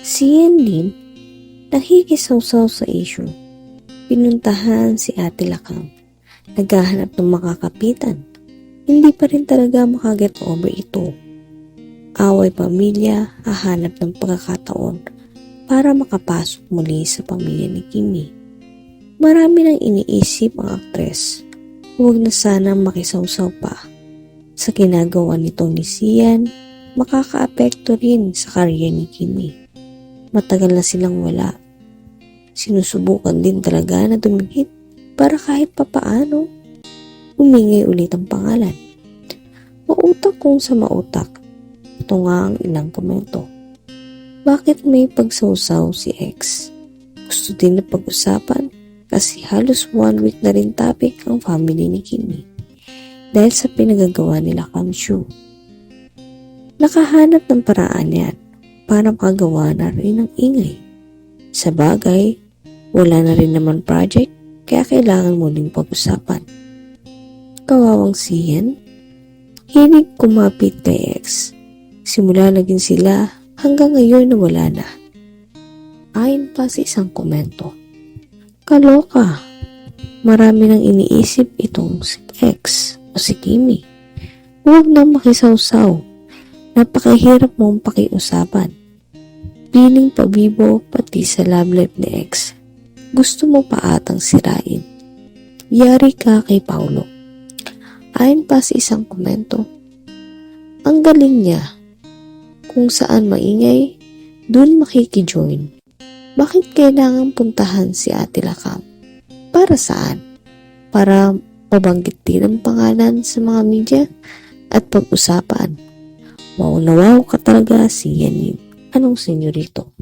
Si Yan Lim, nakikisawsaw sa issue. Pinuntahan si Ate Lakang. Naghahanap ng makakapitan. Hindi pa rin talaga makaget over ito. Away pamilya, hahanap ng pagkakataon para makapasok muli sa pamilya ni Kimi. Marami nang iniisip ang aktres. Huwag na sana makisawsaw pa. Sa ginagawa nito ni Sian, makakaapekto rin sa karya ni Kimi. Matagal na silang wala. Sinusubukan din talaga na dumikit para kahit papaano umingay ulit ang pangalan. Mautak kung sa mautak. Ito nga ang ilang komento. Bakit may pagsawsaw si X? Gusto din na pag-usapan kasi halos one week na rin topic ang family ni Kimi dahil sa pinagagawa nila Kamshu. Nakahanap ng paraan yan para makagawa na rin ng ingay. Sa bagay, wala na rin naman project kaya kailangan muling pag-usapan. Kawawang siyan, hilig kumapit kay X. Simula naging sila hanggang ngayon na wala na. Ayon pa sa isang komento. Kaloka. Marami nang iniisip itong si X o si Kimi. Huwag na makisawsaw. Napakahirap mong pakiusapan. Piling pabibo pati sa love life ni X. Gusto mo pa atang sirain. Yari ka kay Paulo. Ayon pa sa isang komento. Ang galing niya. Kung saan maingay, dun makikijoin. Bakit kailangan puntahan si Ate Lakam? Para saan? Para mabanggit din ang pangalan sa mga media at pag-usapan. Wow na wow ka talaga si Yanin. Anong senyorito?